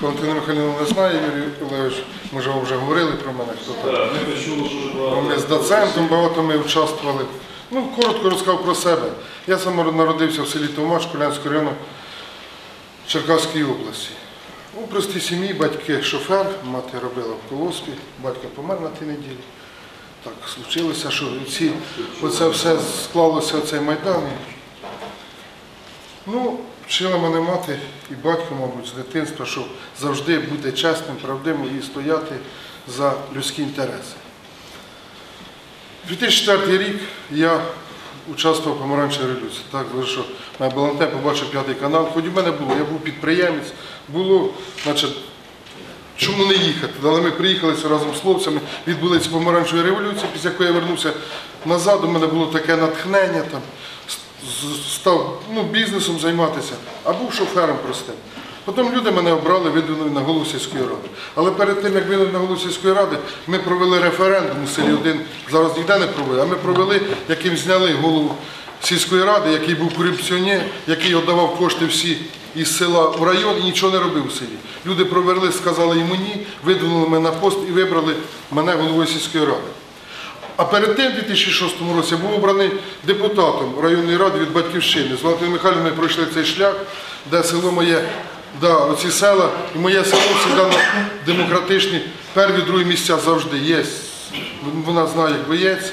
Валентина Михайлівна не знає, Юрій Олегович, може, ви вже говорили про мене, хто. Так, ми з доцентом багато ми участвували. Ну, коротко розказав про себе. Я сам народився в селі Томаш, Кулянського району Черкаської області. У простій сім'ї батьки шофер, мати робила в колоспі, батько помер на тій неділі. Так случилося, що ці, оце все склалося цей майдан. Ну, вчила мене мати і батько, мабуть, з дитинства, що завжди бути чесним, правдивим і стояти за людські інтереси. 2004 рік я участвував в помаранчевій революції. Так, що мене Балантен побачив п'ятий канал. Хоч у мене було, я був підприємець, було, значить, чому не їхати? Але ми приїхали разом з хлопцями, відбулися помаранчеві революції, після якої я вернувся назад, у мене було таке натхнення там, став ну, бізнесом займатися, а був шофером простим. Потім люди мене обрали, видвинули на голову сільської ради. Але перед тим, як видвинули на голову сільської ради, ми провели референдум у селі один, зараз ніде не провели, а ми провели, яким зняли голову сільської ради, який був корупціонер, який віддавав кошти всі із села в район і нічого не робив у селі. Люди проверли, сказали йому ні, видвинули мене на пост і вибрали мене головою сільської ради. А перед тим, у 2006 році, я був обраний депутатом районної ради від Батьківщини. З Валентиною Михайлівною пройшли цей шлях, де село моє, да, оці села, і моє село завжди демократичні, перві, другі місця завжди є. Вона знає, як боєць.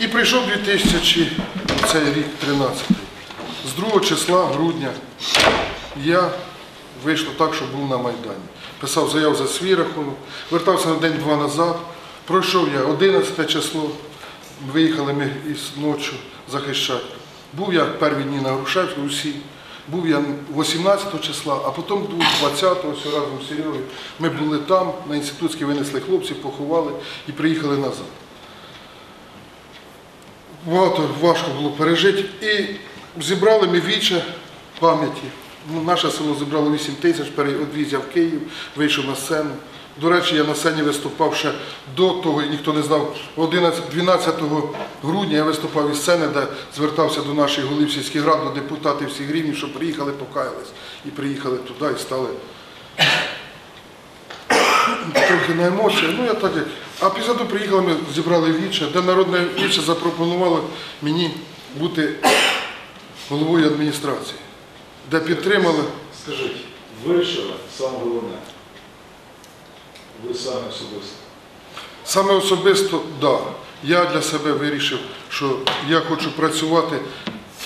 І прийшов 2000, цей рік, 13 З 2 числа грудня я вийшло так, що був на Майдані. Писав заяву за свій рахунок, вертався на день-два назад. Пройшов я 11 число, виїхали ми із ночі захищати. Був я перві дні на Грушевську, усі. Був я 18 числа, а потім 20-го, все разом з Серегою. Ми були там, на інститутській винесли хлопців, поховали і приїхали назад. Багато важко було пережити. І зібрали ми віче пам'яті. Ну, наше село зібрало 8 тисяч, переодвіз я в Київ, вийшов на сцену. До речі, я на сцені виступав ще до того, і ніхто не знав. 11, 12 грудня я виступав із сцени, де звертався до наших голів сільських рад, до депутатів всіх рівнів, що приїхали, покаялись. І приїхали туди і стали трохи на емоції. Ну я так як. А після того приїхали, ми зібрали віче, де народне віче запропонувало мені бути головою адміністрації, де підтримали. Скажіть, вирішили саме головне. Ви самі особисто. Саме особисто, так. Да, я для себе вирішив, що я хочу працювати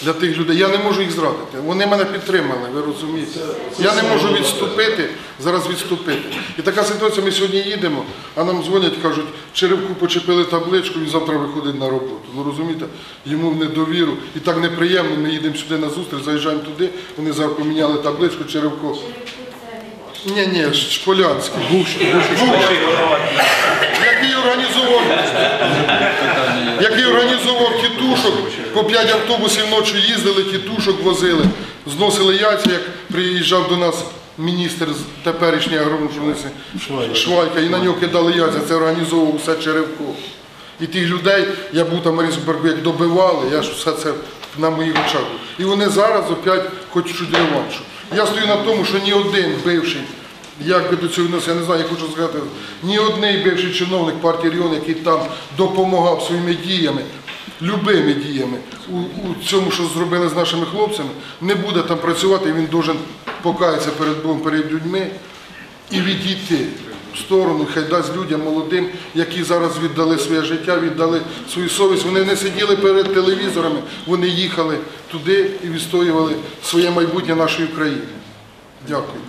для тих людей. Я не можу їх зрадити. Вони мене підтримали, ви розумієте. Я не можу відступити, зараз відступити. І така ситуація, ми сьогодні їдемо, а нам дзвонять, кажуть, черевку почепили табличку, він завтра виходить на роботу. Ну розумієте, йому в недовіру. І так неприємно, ми їдемо сюди на зустріч, заїжджаємо туди, вони зараз поміняли табличку, черевко. Ні, ні, Шполянський. Який організував, який організовував тітушок, по п'ять автобусів ночі їздили, тітушок возили, зносили яйця, як приїжджав до нас міністр з теперішньої агропромисловості Швайка, і на нього кидали яйця, це організовував все Черевко. І тих людей, я був там в як добивали, я ж все це на моїх очах. І вони зараз опять хочуть реваншу. Я стою на тому, що ні один бивший, як би до цього відносився, я не знаю, я хочу сказати, ні один бивший чиновник партії регіон, який там допомагав своїми діями, любими діями у, у цьому, що зробили з нашими хлопцями, не буде там працювати, він должен покаятися перед Богом, перед людьми і відійти в сторону, хай дасть людям молодим, які зараз віддали своє життя, віддали свою совість. Вони не сиділи перед телевізорами, вони їхали туди і відстоювали своє майбутнє нашої країни. Дякую.